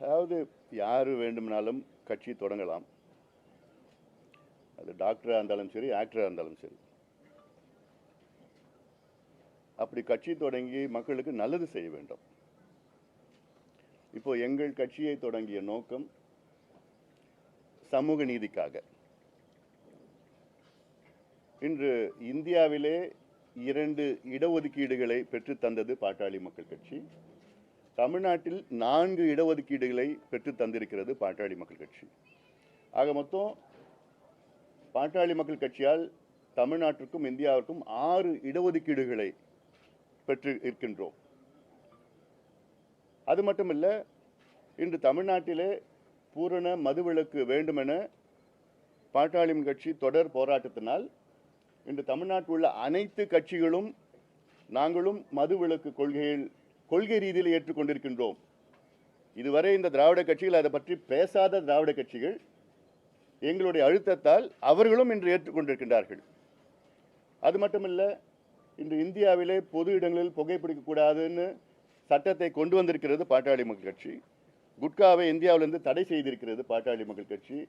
அதாவது யார் வேண்டுமானாலும் கட்சி தொடங்கலாம். அது டாக்டராக இருந்தாலும் சரி ஆக்டராக இருந்தாலும் சரி. அப்படி கட்சி தொடங்கி மக்களுக்கு நல்லது செய்ய வேண்டும். இப்போ எங்கள் கட்சியை தொடங்கிய நோக்கம் சமூக நீதிக்காக. இன்று இந்தியாவிலே இரண்டு இடஒதுக்கீடுகளை பெற்றுத் தந்தது பாட்டாளி மக்கள் கட்சி. தமிழ்நாட்டில் நான்கு இடஒதுக்கீடுகளை பெற்றுத் தந்திருக்கிறது பாட்டாளி மக்கள் கட்சி. ஆக மொத்தம் பாட்டாளி மக்கள் கட்சியால் தமிழ்நாட்டிற்கும் இந்தியாவிற்கும் ஆறு இடஒதுக்கீடுகளை பெற்று இருக்கின்றோம். அது மட்டுமல்ல இன்று தமிழ்நாட்டிலே பூரண மதுவிலக்கு வேண்டுமென பாட்டாளி கட்சி தொடர் போராட்டத்தினால் இன்று தமிழ்நாட்டில் உள்ள அனைத்து கட்சிகளும் நாங்களும் மதுவிலக்கு கொள்கையில் கொள்கை ரீதியில் ஏற்றுக்கொண்டிருக்கின்றோம். இதுவரை இந்த திராவிட கட்சிகள் அதை பற்றி பேசாத திராவிட கட்சிகள் எங்களுடைய அழுத்தத்தால் அவர்களும் இன்று ஏற்றுக்கொண்டிருக்கின்றார்கள். அது மட்டுமல்ல இன்று இந்தியாவிலே பொது இடங்களில் புகைப்பிடிக்கக்கூடாதுன்னு சட்டத்தை கொண்டு வந்திருக்கிறது பாட்டாளி மக்கள் கட்சி. குட்காவை இந்தியாவிலிருந்து தடை செய்திருக்கிறது பாட்டாளி மக்கள் கட்சி.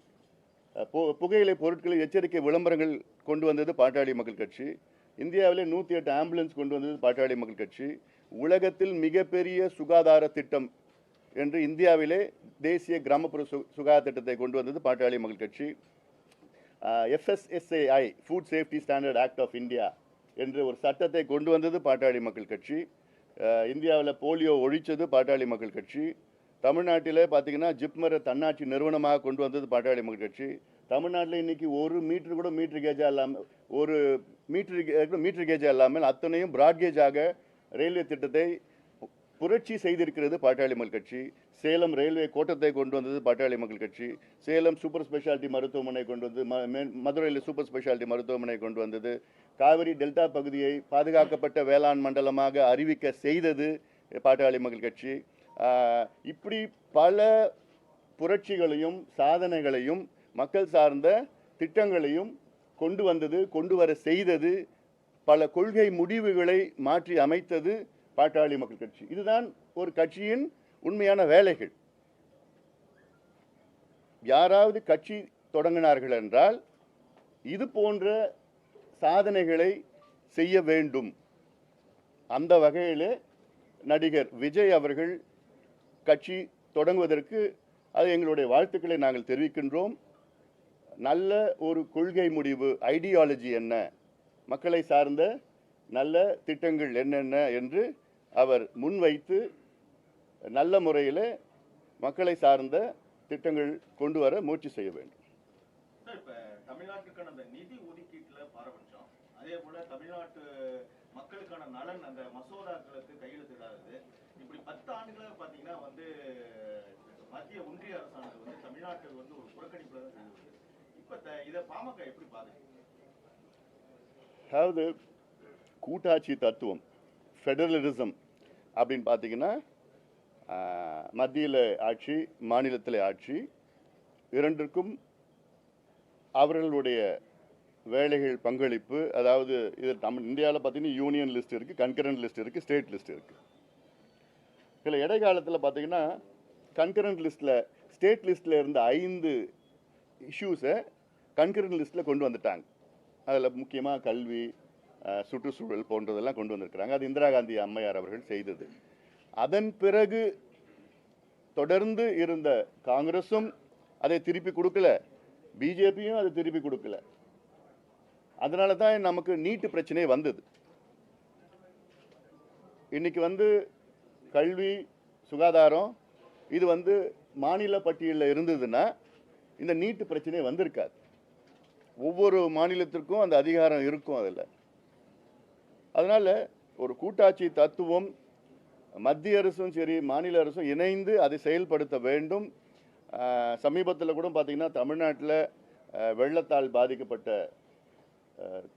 பு- புகையிலை பொருட்களில் எச்சரிக்கை விளம்பரங்கள் கொண்டு வந்தது பாட்டாளி மக்கள் கட்சி. இந்தியாவிலே நூற்றி எட்டு ஆம்புலன்ஸ் கொண்டு வந்தது பாட்டாளி மக்கள் கட்சி. உலகத்தில் மிகப்பெரிய சுகாதார திட்டம் என்று இந்தியாவிலே தேசிய கிராமப்புற சு சுகாதார திட்டத்தை கொண்டு வந்தது Pattali Makkal Katchi. FSSAI food safety standard act of India என்று ஒரு சட்டத்தை கொண்டு வந்தது பாட்டாளி மக்கள் கட்சி. இந்தியாவில் போலியோ ஒழிச்சது பாட்டாளி மக்கள் கட்சி. தமிழ்நாட்டில் பார்த்தீங்கன்னா ஜிப்மரை தன்னாட்சி நிறுவனமாக கொண்டு வந்தது பாட்டாளி மக்கள் கட்சி. தமிழ்நாட்டில் இன்னைக்கு ஒரு மீட்ரு கூட மீட்ரு கேஜாக இல்லாமல் ஒரு மீட்ரு மீட்ரு கேஜாக இல்லாமல் அத்தனையும் பிராட்கேஜாக ரயில்வே திட்டத்தை பு- புரட்சி செய்திருக்கிறது பாட்டாளி மக்கள் கட்சி. சேலம் ரயில்வே கோட்டத்தை கொண்டு வந்தது பாட்டாளி மக்கள் கட்சி. சேலம் சூப்பர் ஸ்பெஷாலிட்டி மருத்துவமனை கொண்டு வந்து மே- மதுரையில் சூப்பர் ஸ்பெஷாலிட்டி மருத்துவமனை கொண்டு வந்தது. காவிரி டெல்டா பகுதியை பாதுகாக்கப்பட்ட வேளாண் மண்டலமாக அறிவிக்க செய்தது பாட்டாளி மக்கள் கட்சி. இப்படி பல புரட்சிகளையும் சாதனைகளையும் மக்கள் சார்ந்த திட்டங்களையும் கொண்டு வந்தது கொண்டு வர செய்தது பல கொள்கை முடிவுகளை மாற்றி அமைத்தது பாட்டாளி மக்கள் கட்சி. இதுதான் ஒரு கட்சியின் உண்மையான வேலைகள். யாராவது கட்சி தொடங்கினார்கள் என்றால் இது போன்ற சாதனைகளை செய்ய வேண்டும். அந்த வகையில் நடிகர் விஜய் அவர்கள் கட்சி தொடங்குவதற்கு அது எங்களுடைய வாழ்த்துக்களை நாங்கள் தெரிவிக்கின்றோம். நல்ல ஒரு கொள்கை முடிவு ஐடியாலஜி என்ன மக்களை சார்ந்த நல்ல திட்டங்கள் என்னென்ன என்று அவர் முன்வைத்து நல்ல முறையில் மக்களை சார்ந்த திட்டங்கள் கொண்டு வர முயற்சி செய்ய வேண்டும். தமிழ்நாட்டுக்கான அந்த நிதி ஒதுக்கீட்டுல பாரபட்சம். அதே போல தமிழ்நாட்டு மக்களுக்கான நலன் அந்த மசோதாக்களுக்கு கையெழுத்திடாதது இப்படி பத்து ஆண்டுகளாக பார்த்தீங்கன்னா வந்து மத்திய ஒன்றிய அரசானது வந்து தமிழ்நாட்டை வந்து ஒரு புறக்கணிப்புல அதாவது கூட்டாட்சி தத்துவம் ஃபெடரலிசம் அப்படின்னு பார்த்தீங்கன்னா மத்தியில் ஆட்சி மாநிலத்தில் ஆட்சி இரண்டிற்கும் அவர்களுடைய வேலைகள் பங்களிப்பு அதாவது இது நம்ம இந்தியாவில் பார்த்தீங்கன்னா யூனியன் லிஸ்ட் இருக்குது கன்கரண்ட் லிஸ்ட் இருக்குது ஸ்டேட் லிஸ்ட் இருக்குது சில இடைக்காலத்தில் பார்த்தீங்கன்னா கன்கரண்ட் லிஸ்ட்டில் ஸ்டேட் லிஸ்ட்டில் இருந்த ஐந்து இஷ்யூஸை கன்கரண்ட் லிஸ்ட்டில் கொண்டு வந்துட்டாங்க. அதில் முக்கியமாக கல்வி சுற்றுச்சூழல் போன்றதெல்லாம் கொண்டு வந்திருக்கிறாங்க. அது இந்திரா காந்தி அம்மையார் அவர்கள் செய்தது. அதன் பிறகு தொடர்ந்து இருந்த காங்கிரஸும் அதை திருப்பி கொடுக்கல. பிஜேபியும் அதை திருப்பி கொடுக்கல. அதனால தான் நமக்கு நீட்டு பிரச்சனை வந்தது. இன்னைக்கு வந்து கல்வி சுகாதாரம் இது வந்து மாநில பட்டியலில் இருந்ததுன்னா இந்த நீட்டு பிரச்சனை வந்திருக்காது. ஒவ்வொரு மாநிலத்திற்கும் அந்த அதிகாரம் இருக்கும் அதில். அதனால் ஒரு கூட்டாட்சி தத்துவம் மத்திய அரசும் சரி மாநில அரசும் இணைந்து அதை செயல்படுத்த வேண்டும். சமீபத்தில் கூட பார்த்திங்கன்னா தமிழ்நாட்டில் வெள்ளத்தால் பாதிக்கப்பட்ட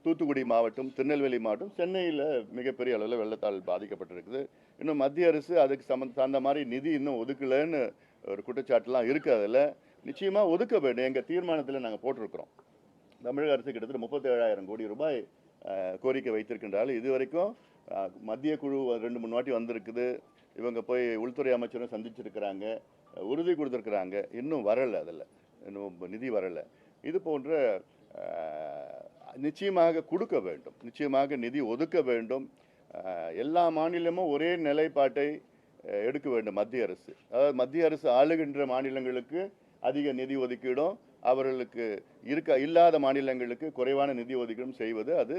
தூத்துக்குடி மாவட்டம் திருநெல்வேலி மாவட்டம் சென்னையில் மிகப்பெரிய அளவில் வெள்ளத்தால் பாதிக்கப்பட்டிருக்குது. இன்னும் மத்திய அரசு அதுக்கு சம்மந்த சார்ந்த மாதிரி நிதி இன்னும் ஒதுக்கலைன்னு ஒரு குற்றச்சாட்டுலாம் இருக்குது அதில். நிச்சயமாக ஒதுக்க வேண்டும். எங்கள் தீர்மானத்தில் நாங்கள் போட்டிருக்கிறோம். தமிழக அரசு கிட்டத்தட்ட முப்பத்தேழாயிரம் கோடி ரூபாய் கோரிக்கை வைத்திருக்கின்றாலும் இது வரைக்கும் மத்திய குழு ரெண்டு மூணு வாட்டி வந்திருக்குது. இவங்க போய் உள்துறை அமைச்சரும் சந்திச்சிருக்கிறாங்க. உறுதி கொடுத்துருக்குறாங்க. இன்னும் வரலை அதில். இன்னும் நிதி வரலை. இது போன்ற நிச்சயமாக கொடுக்க வேண்டும். நிச்சயமாக நிதி ஒதுக்க வேண்டும். எல்லா மாநிலமும் ஒரே நிலைப்பாட்டை எடுக்க வேண்டும் மத்திய அரசு. அதாவது மத்திய அரசு ஆளுகின்ற மாநிலங்களுக்கு அதிக நிதி ஒதுக்கீடும். அவர்களுக்கு இருக்க இல்லாத மாநிலங்களுக்கு குறைவான நிதி ஒதுக்கீடும் செய்வது அது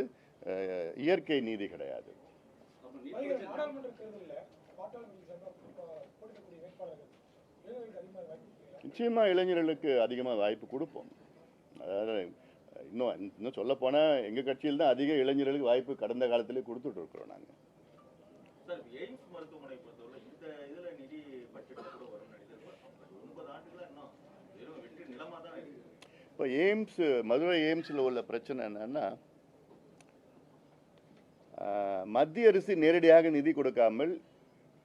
இயற்கை நீதி கிடையாது. நிச்சயமாக இளைஞர்களுக்கு அதிகமாக வாய்ப்பு நிச்சயமா இளைஞர்களுக்கு அதிகமாக வாய்ப்பு கொடுப்போம். அதாவது இன்னும் இன்னும் சொல்லப்போனால் எங்கள் கட்சியில் தான் அதிக இளைஞர்களுக்கு வாய்ப்பு கடந்த காலத்திலே கொடுத்துட்டு இருக்கிறோம் நாங்கள் சார் எய்ம்ஸ் மருத்துவமனை பொறுத்தவரை இந்த இதுல நிதி பட்ஜெட் கூட வரும்னு நினைக்கிறேன் ஒன்பது ஆண்டுகளா இன்னும் வெறும் வெற்றி நிலமா தான் இருக்கு இப்போ எய்ம்ஸ் மதுரை எய்ம்ஸில் உள்ள பிரச்சனை என்னன்னா மத்திய அரசு நேரடியாக நிதி கொடுக்காமல்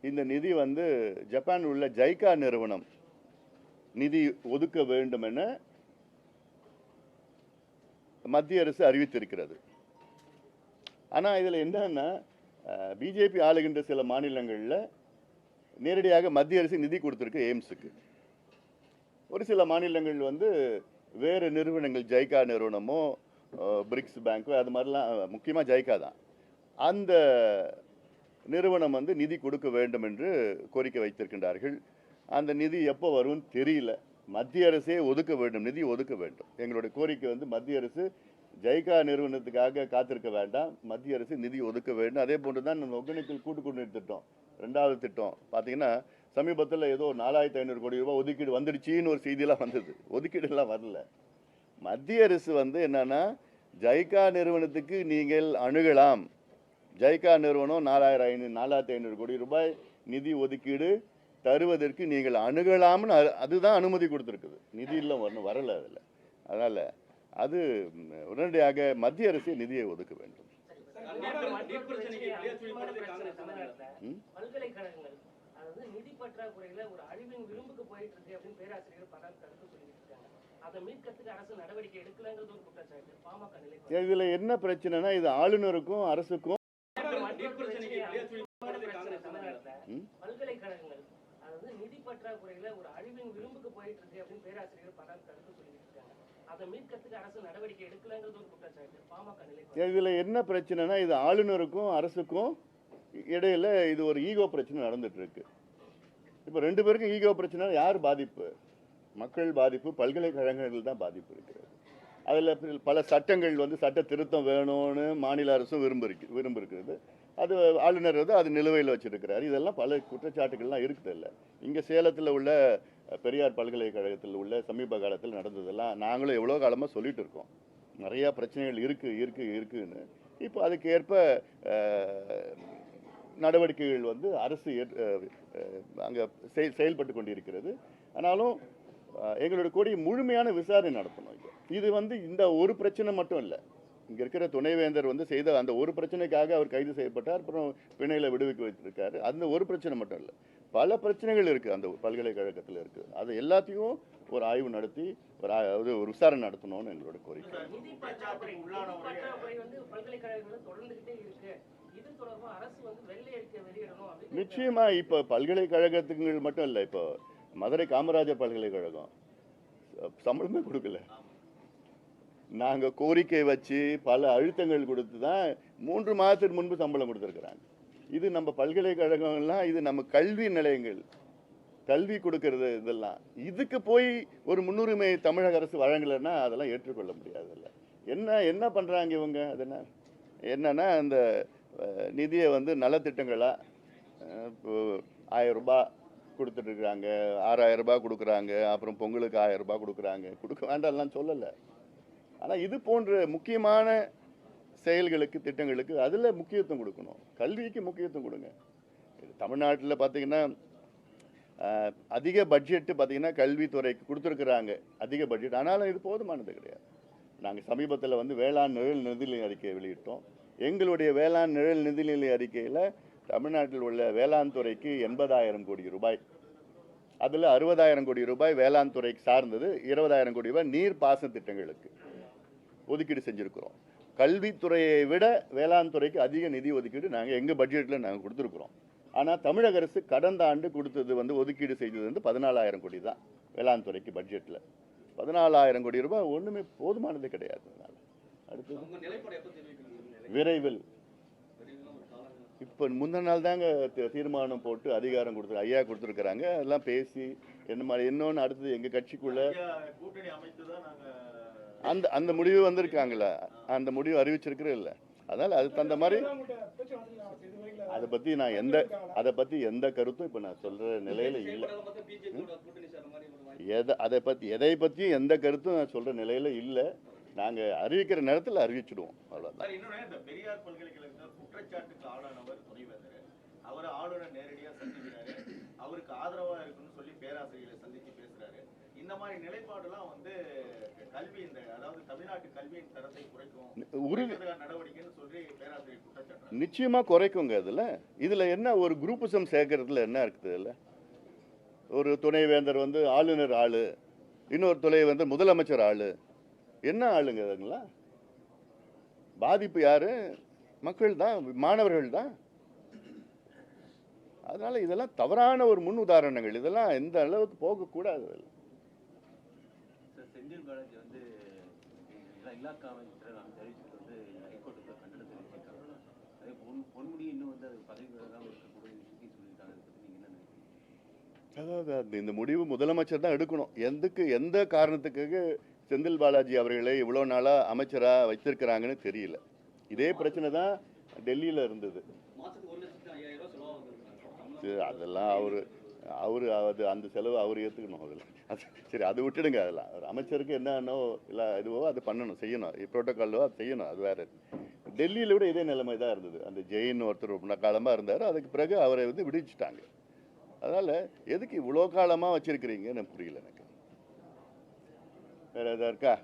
இந்த நிதி வந்து ஜப்பான் உள்ள ஜைகா நிறுவனம் நிதி ஒதுக்க வேண்டும் என மத்திய அரசு அறிவித்திருக்கிறது. ஆனால் இதில் என்னன்னா பிஜேபி ஆளுகின்ற சில மாநிலங்களில் நேரடியாக மத்திய அரசு நிதி கொடுத்துருக்கு எய்ம்ஸுக்கு. ஒரு சில மாநிலங்கள் வந்து வேறு நிறுவனங்கள் ஜைகா நிறுவனமோ பிரிக்ஸ் பேங்க்கோ அது மாதிரிலாம் முக்கியமாக ஜைகா தான். அந்த நிறுவனம் வந்து நிதி கொடுக்க வேண்டும் என்று கோரிக்கை வைத்திருக்கின்றார்கள். அந்த நிதி எப்போ வரும்னு தெரியல. மத்திய அரசே ஒதுக்க வேண்டும் நிதி ஒதுக்க வேண்டும். எங்களுடைய கோரிக்கை வந்து மத்திய அரசு ஜைகா நிறுவனத்துக்காக காத்திருக்க வேண்டாம். மத்திய அரசு நிதி ஒதுக்க வேண்டும். அதே போன்று தான் நம்ம ஒகேனக்கல் கூட்டு திட்டம் ரெண்டாவது திட்டம். பார்த்தீங்கன்னா சமீபத்தில் ஏதோ நாலாயிரத்தி ஐநூறு கோடி ரூபாய் ஒதுக்கீடு வந்துடுச்சின்னு ஒரு செய்தியெல்லாம் வந்தது ஒதுக்கீடுலாம் வரல மத்திய அரசு வந்து என்னன்னா ஜைகா நிறுவனத்துக்கு நீங்கள் அணுகலாம் ஜைகா நிறுவனம் நாலாயிரம் ஐநூறு நாலாயிரத்தி ஐநூறு கோடி ரூபாய் நிதி ஒதுக்கீடு தருவதற்கு நீங்கள் அணுகலாம்னு அது- அதுதான் அனுமதி கொடுத்துருக்குது நிதி இல்லை ஒன்றும் வரல அதில் அதனால் அது உடனடியாக மத்திய அரசே நிதியை ஒதுக்க வேண்டும் ம்? பல்கலைக்கழகங்கள் அதாவது நிதி பற்றாக்குறையில ஒரு அழிவின் விளிம்புக்கு போயிட்டு இருக்கு அப்படின்னு பேராசிரியர் பல கருத்து சொல்லிட்டு இருக்காங்க. அதை மீட்கிறதுக்கு அரசு நடவடிக்கை எடுக்கலங்கிறது ஒரு குற்றச்சாட்டு. பாமக நிலை இதில் என்ன பிரச்சனைனா இது ஆளுநருக்கும் அரசுக்கும்? பல்கலைக்கழகங்கள் அதாவது நிதி பற்றாக்குறையில ஒரு அழிவின் விளிம்புக்கு போயிட்டு இருக்கு அப்படின்னு பேராசிரியர் பல கருத்து சொல்லிட்டு இருக்காங்க. அதை மீட்கிறதுக்கு அரசு நடவடிக்கை எடுக்கலங்கிறது ஒரு குற்றச்சாட்டு. பாமக நிலை இதில் என்ன பிரச்சனைனா இது ஆளுநருக்கும் அரசுக்கும் இடையில இது ஒரு ஈகோ பிரச்சனை நடந்துட்டு இருக்கு. இப்போ ரெண்டு பேருக்கும் ஈகோ பிரச்சனை யார் பாதிப்பு? மக்கள் பாதிப்பு பல்கலைக்கழகங்கள் தான் பாதிப்பு இருக்கிறது. அதில் பல சட்டங்கள் வந்து சட்ட திருத்தம் வேணும்னு மாநில அரசும் விரும்பிருக்கு விரும்பிருக்கிறது. அது ஆளுநர் வந்து அது நிலுவையில் வச்சிருக்கிறாரு. இதெல்லாம் பல குற்றச்சாட்டுகள்லாம் இருக்குது இல்லை இங்கே சேலத்தில் உள்ள பெரியார் பல்கலைக்கழகத்தில் உள்ள சமீப காலத்தில் நடந்ததெல்லாம் நாங்களும் எவ்வளோ காலமாக சொல்லிட்டு இருக்கோம். நிறையா பிரச்சனைகள் இருக்குது இருக்குது இருக்குதுன்னு இப்போ அதுக்கேற்ப நடவடிக்கைகள் வந்து அரசு அங்கே செயல்பட்டு கொண்டிருக்கிறது ஆனாலும் அஹ், எங்களுடைய கொடி முழுமையான விசாரணை நடத்தணும் இது இது வந்து இந்த ஒரு பிரச்சனை மட்டும் இல்லை. இங்கே இருக்கிற துணைவேந்தர் வந்து செய்த அந்த ஒரு பிரச்சனைக்காக அவர் கைது செய்யப்பட்டார். அப்புறம் பிணையில் விடுவிக்க வைத்திருக்காரு. அந்த ஒரு பிரச்சனை மட்டும் இல்லை. பல பிரச்சனைகள் இருக்குது அந்த பல்கலைக்கழகத்தில் இருக்குது அது எல்லாத்தையும் ஒரு ஆய்வு நடத்தி ஒரு ஒரு விசாரணை நடத்தணும்னு எங்களோட கோரிக்கை. நிச்சயமா இப்போ பல்கலைக்கழகத்துங்கள் மட்டும் இல்லை இப்போ மதுரை காமராஜர் பல்கலைக்கழகம். சம்பளமே கொடுக்கல. நாங்க கோரிக்கை வச்சு பல அழுத்தங்கள் கொடுத்து தான் மூன்று மாதத்துக்கு முன்பு சம்பளம் கொடுத்துருக்குறாங்க. இது நம்ம பல்கலைக்கழகம்லாம் இது நம்ம கல்வி நிலையங்கள். கல்வி கொடுக்கறது இதெல்லாம். இதுக்கு போய் ஒரு முன்னுரிமை தமிழக அரசு வழங்கலைன்னா அதெல்லாம் ஏற்றுக்கொள்ள முடியாதுல்ல. என்ன என்ன பண்றாங்க இவங்க? அது என்ன? என்னன்னா அந்த நிதியை வந்து நலத்திட்டங்களாக அஹ், இப்போ ஆயிரம் ஆறாயிரம் ரூபாய் கொடுக்குறாங்க அப்புறம் பொங்கலுக்கு ஆயிரம் கொடுக்குறாங்க. கொடுக்க வேண்டாம்லாம் சொல்லலை. ஆனால் இது போன்ற முக்கியமான செயல்களுக்கு திட்டங்களுக்கு அதில் முக்கியத்துவம் கொடுக்கணும். கல்விக்கு முக்கியத்துவம் கொடுங்க. தமிழ்நாட்டில் பார்த்திங்கன்னா அதிக பட்ஜெட்டு பார்த்தீங்கன்னா கல்வித்துறைக்கு கொடுத்துருக்குறாங்க. அதிக பட்ஜெட் ஆனாலும் இது போதுமானது கிடையாது. நாங்கள் சமீபத்தில் வந்து வேளாண் நிழல் நிதிநிலை அறிக்கையை வெளியிட்டோம். எங்களுடைய வேளாண் நிழல் நிதிநிலை அறிக்கையில் தமிழ்நாட்டில் உள்ள வேளாண் துறைக்கு எண்பதாயிரம் கோடி ரூபாய். அதில் அறுபதாயிரம் கோடி ரூபாய் வேளாண் துறைக்கு சார்ந்தது இருபதாயிரம் கோடி ரூபாய் நீர் பாசன திட்டங்களுக்கு ஒதுக்கீடு செஞ்சுருக்கிறோம். கல்வித்துறையை விட வேளாண் துறைக்கு அதிக நிதி ஒதுக்கீடு நாங்கள் எங்கள் பட்ஜெட்டில் நாங்கள் கொடுத்துருக்குறோம். ஆனால் தமிழக அரசு கடந்த ஆண்டு கொடுத்தது வந்து ஒதுக்கீடு செய்தது வந்து பதினாலாயிரம் கோடி தான் வேளாண் துறைக்கு பட்ஜெட்டில் பதினாலாயிரம் கோடி ரூபாய் ஒன்றுமே போதுமானது கிடையாது. அதனால அடுத்தது விரைவில். இப்போ முந்தின நாள் தாங்க தீர்மானம் போட்டு அதிகாரம் கொடுத்து ஐயா கொடுத்துருக்குறாங்க. அதெல்லாம் பேசி என்ன மாதிரி இன்னொன்று அடுத்தது எங்கள் கட்சிக்குள்ள அந்த அந்த முடிவு வந்திருக்காங்களா அந்த முடிவு அறிவிச்சிருக்கிற இல்லை. அதனால் அதுக்கு தகுந்த மாதிரி அதை பற்றி நான் எந்த அதை பற்றி எந்த கருத்தும் இப்போ நான் சொல்கிற நிலையில் இல்லை. எதை அதை பற்றி எதை பற்றியும் எந்த கருத்தும் நான் சொல்கிற நிலையில் இல்லை. நாங்கள் அறிவிக்கிற நேரத்தில் அறிவிச்சிடுவோம். அவ்வளோதான் இந்த பெரியார் பல்கலைக்கழகத்தில் குற்றச்சாட்டுக்கு ஆளானவர் துணைவேந்தர். அவர் ஆளுநர் நேரடியா சந்திக்கிறாரு. அவருக்கு ஆதரவா இருக்குன்னு சொல்லி பேராசிரியர்களை சந்திச்சு பேசுறாரு. இந்த மாதிரி நிலைப்பாடுலாம் வந்து கல்வி இந்த அதாவது தமிழ்நாட்டு கல்வியின் தரத்தை குறைக்கும் உறுதி நடவடிக்கைன்னு சொல்லி பேராசிரியர் குற்றச்சாட்டு நிச்சயமாக குறைக்குங்க அதில். இதில் என்ன ஒரு குரூப்பிசம் சேர்க்கறதுல என்ன இருக்குது இதில் ஒரு துணைவேந்தர் வந்து ஆளுநர் ஆளு இன்னொரு துணைவேந்தர் முதலமைச்சர் ஆளு. என்ன ஆளுங்க அதுங்களா? பாதிப்பு யாரு? மக்கள் தான் மாணவர்கள் தான். அதனால இதெல்லாம் தவறான ஒரு முன் உதாரணங்கள். இதெல்லாம் எந்த அளவுக்கு போகக்கூடாது செந்தில் பாலாஜி வந்து எல்லா இலாக்கா அமைச்சர் நான் தெரிவிச்சுட்டு வந்து ஹைகோர்ட்டுக்கு கண்டனம் தெரிவிச்சிருக்காங்க அதே பொன் பொன்முடி இன்னும் வந்து அது பதவி விலகாமல் இருக்கக்கூடிய விஷயத்தையும் சொல்லியிருக்காங்க. அதை பற்றி நீங்கள் என்ன நினைக்கிறீங்க? அதாவது அது இந்த முடிவு முதலமைச்சர் தான் எடுக்கணும். எதுக்கு எந்த காரணத்துக்காக செந்தில் பாலாஜி அவர்களை இவ்வளோ நாளாக அமைச்சராக வச்சிருக்கிறாங்கன்னு தெரியல. இதே பிரச்சனை தான் டெல்லியில் இருந்தது. சரி, அதெல்லாம் அவர் அவர் அது அந்த செலவு அவர் ஏற்றுக்கணும் அதில். அது சரி அது விட்டுடுங்க அதெல்லாம். ஒரு அமைச்சருக்கு என்னன்னோ இல்லை இதுவோ அது பண்ணணும் செய்யணும். ப்ரோட்டோக்காலோ அது செய்யணும் அது வேறு. டெல்லியில் விட இதே நிலைமை தான் இருந்தது. அந்த ஜெயின் ஒருத்தர் ரொம்ப காலமாக இருந்தார். அதுக்கு பிறகு அவரை வந்து விடுவிச்சிட்டாங்க. அதனால் எதுக்கு இவ்வளோ காலமாக வச்சுருக்கிறீங்கன்னு எனக்கு புரியல எனக்கு வேறு எதாவது இருக்கா அமலாக்க அமலாக்கத்துறையை வச்சு எல்லாரையும் தாக்கு தாக்கு தாக்குறாங்களே சார் அதனால தான் இருக்குன்னு நினைக்கிறேன்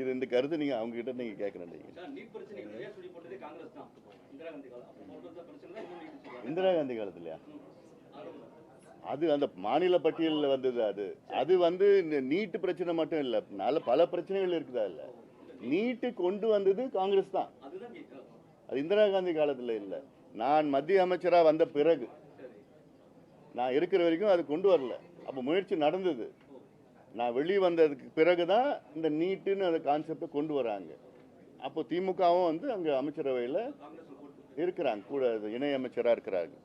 இது இந்த கருத்து நீங்கள் அவங்ககிட்ட நீங்கள் நிறைய சொல்லி போட்டதே காங்கிரஸ் தான். இந்திரா காந்தி காலத்துலையா. அது அந்த மாநில பட்டியலில் வந்தது அது. அது வந்து இந்த நீட்டு பிரச்சனை மட்டும் இல்லை. நல்ல பல பிரச்சனைகள் இருக்குதா இல்லை. நீட்டு கொண்டு வந்தது காங்கிரஸ் தான். அது இந்திரா காந்தி காலத்தில் இல்லை. நான் மத்திய அமைச்சராக வந்த பிறகு நான் இருக்கிற வரைக்கும் அது கொண்டு வரல. அப்போ முயற்சி நடந்தது. நான் வெளியே வந்ததுக்கு பிறகு தான் இந்த நீட்டுன்னு அந்த கான்செப்டை கொண்டு வராங்க. அப்போ திமுகவும் வந்து அங்கே அமைச்சரவையில் இருக்கிறாங்க. கூட அது இணை அமைச்சராக இருக்கிறாங்க.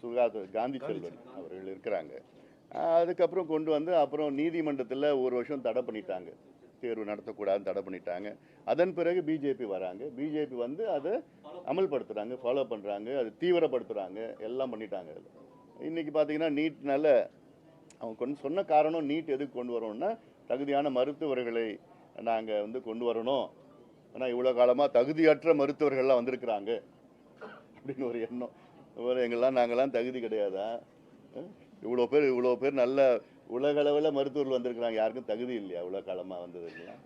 சுகாதார காந்தி செல்வன் அவர்கள் இருக்கிறாங்க. அதுக்கப்புறம் கொண்டு வந்து அப்புறம் நீதிமன்றத்தில் ஒரு வருஷம் தடை பண்ணிட்டாங்க. தேர்வு நடத்தக்கூடாதுன்னு தடை பண்ணிட்டாங்க. அதன் பிறகு பிஜேபி வராங்க. பிஜேபி வந்து அதை அமல்படுத்துகிறாங்க ஃபாலோ பண்ணுறாங்க அது தீவிரப்படுத்துகிறாங்க எல்லாம் பண்ணிட்டாங்க அதில். இன்றைக்கி பார்த்தீங்கன்னா நீட்னால அவங்க கொண்டு சொன்ன காரணம் நீட் எதுக்கு கொண்டு வரோம்னா தகுதியான மருத்துவர்களை நாங்கள் வந்து கொண்டு வரணும். ஆனால் இவ்வளோ காலமாக தகுதியற்ற மருத்துவர்கள்லாம் வந்திருக்கிறாங்க அப்படின்னு ஒரு எண்ணம். ஒரு எங்கெல்லாம் நாங்கள்லாம் தகுதி கிடையாதா? இவ்வளோ பேர் இவ்வளோ பேர் நல்ல உலகளவில் மருத்துவர்கள் வந்திருக்கிறாங்க. யாருக்கும் தகுதி இல்லையா? உலக காலமாக வந்ததுங்களா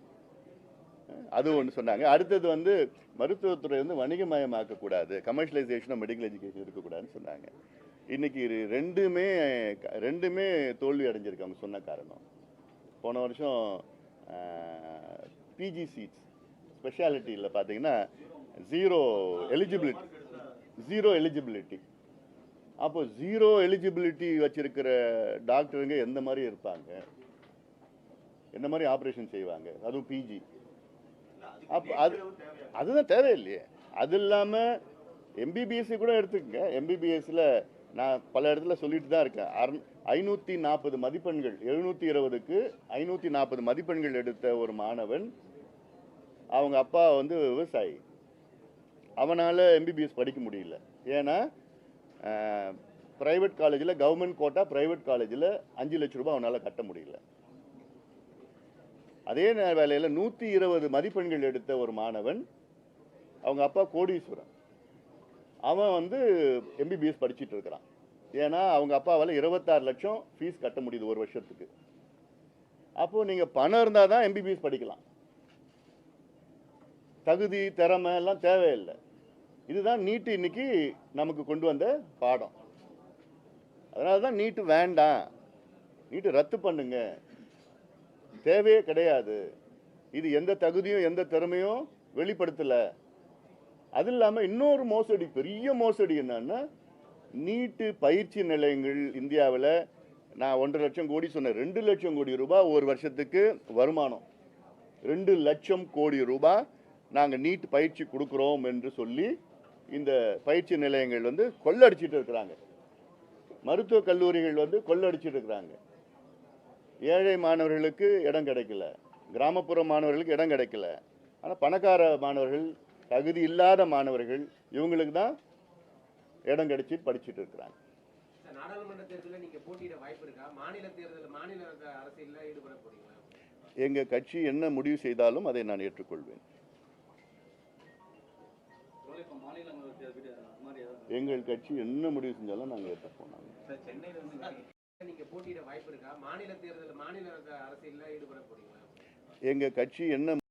அது ஒன்று சொன்னாங்க. அடுத்தது வந்து மருத்துவத்துறை வந்து வணிகமயமாக்கக்கூடாது. கமர்ஷியலைசேஷன் ஆஃப் மெடிக்கல் எஜுகேஷன் இருக்கக்கூடாதுன்னு சொன்னாங்க. இன்றைக்கி ரெண்டுமே ரெண்டுமே தோல்வி அடைஞ்சிருக்கு அவங்க சொன்ன காரணம். போன வருஷம் பிஜி சீட்ஸ் ஸ்பெஷாலிட்டியில் பார்த்தீங்கன்னா ஜீரோ எலிஜிபிலிட்டி ஜீரோ எலிஜிபிலிட்டி அப்போ ஜீரோ எலிஜிபிலிட்டி வச்சிருக்கிற டாக்டருங்க எந்த மாதிரி இருப்பாங்க? எந்த மாதிரி ஆப்ரேஷன் செய்வாங்க? அதுவும் பிஜி அப்போ அது அதுதான் தேவையில்லையே. அது இல்லாமல் எம்பிபிஎஸ்சி கூட எடுத்துக்கங்க. எம்பிபிஎஸ்சில் நான் பல இடத்துல சொல்லிட்டு தான் இருக்கேன். அறுநூ ஐநூற்றி நாற்பது மதிப்பெண்கள் எழுநூற்றி இருபதுக்கு ஐநூற்றி நாற்பது மதிப்பெண்கள் எடுத்த ஒரு மாணவன் அவங்க அப்பா வந்து விவசாயி. அவனால் எம்பிபிஎஸ் படிக்க முடியல. ஏன்னா ப்ரைவேட் காலேஜில் கவர்மெண்ட் கோட்டா ப்ரைவேட் காலேஜில் அஞ்சு லட்ச ரூபாய் அவனால் கட்ட முடியல. அதே நேர வேலையில் நூற்றி இருபது மதிப்பெண்கள் எடுத்த ஒரு மாணவன் அவங்க அப்பா கோடீஸ்வரன். அவன் வந்து எம்பிபிஎஸ் படிச்சிட்டு இருக்கிறான். ஏன்னா அவங்க அப்பாவால் இருபத்தாறு லட்சம் ஃபீஸ் கட்ட முடியுது ஒரு வருஷத்துக்கு. அப்போது நீங்கள் பணம் இருந்தால் தான் எம்பிபிஎஸ் படிக்கலாம். தகுதி திறமை எல்லாம் தேவையில்லை. இதுதான் நீட்டு இன்னைக்கு நமக்கு கொண்டு வந்த பாடம். அதனால தான் நீட்டு வேண்டாம். நீட்டு ரத்து பண்ணுங்க. தேவையே கிடையாது. இது எந்த தகுதியும் எந்த திறமையும் வெளிப்படுத்தலை. அது இல்லாமல் இன்னொரு மோசடி பெரிய மோசடி என்னன்னா நீட்டு பயிற்சி நிலையங்கள் இந்தியாவில் நான் ஒன்றரை லட்சம் கோடி சொன்னேன். ரெண்டு லட்சம் கோடி ரூபாய் ஒரு வருஷத்துக்கு வருமானம். ரெண்டு லட்சம் கோடி ரூபாய் நாங்கள் நீட் பயிற்சி கொடுக்குறோம் என்று சொல்லி இந்த பயிற்சி நிலையங்கள் வந்து கொள்ளடிச்சிட்டு இருக்கிறாங்க. மருத்துவக் கல்லூரிகள் வந்து கொள்ளடிச்சிட்டு இருக்கிறாங்க. ஏழை மாணவர்களுக்கு இடம் கிடைக்கல. கிராமப்புற மாணவர்களுக்கு இடம் கிடைக்கல. ஆனால் பணக்கார மாணவர்கள் தகுதி இல்லாத மாணவர்கள் இவங்களுக்கு தான் இடம் கிடைச்சி படிச்சுட்டு இருக்கிறாங்க. சார், நாடாளுமன்ற தேர்தலில் நீங்க போட்டியிட வாய்ப்பு இருக்கா? மாநில தேர்தல் மாநில அரசியல்ல ஈடுபட போறீங்களா? எங்கள் கட்சி என்ன முடிவு செய்தாலும் அதை நான் ஏற்றுக்கொள்வேன். எங்கள் கட்சி என்ன முடிவு செஞ்சாலும் நாங்கள் ஏற்றுப்போம் நாங்கள் சார் சென்னையில் வந்து நிறைய நீங்க போட்டியிட வாய்ப்பு இருக்கா? மாநில தேர்தல் மாநில அரசியல்ல ஈடுபட போறீங்களா? எங்கள் கட்சி என்ன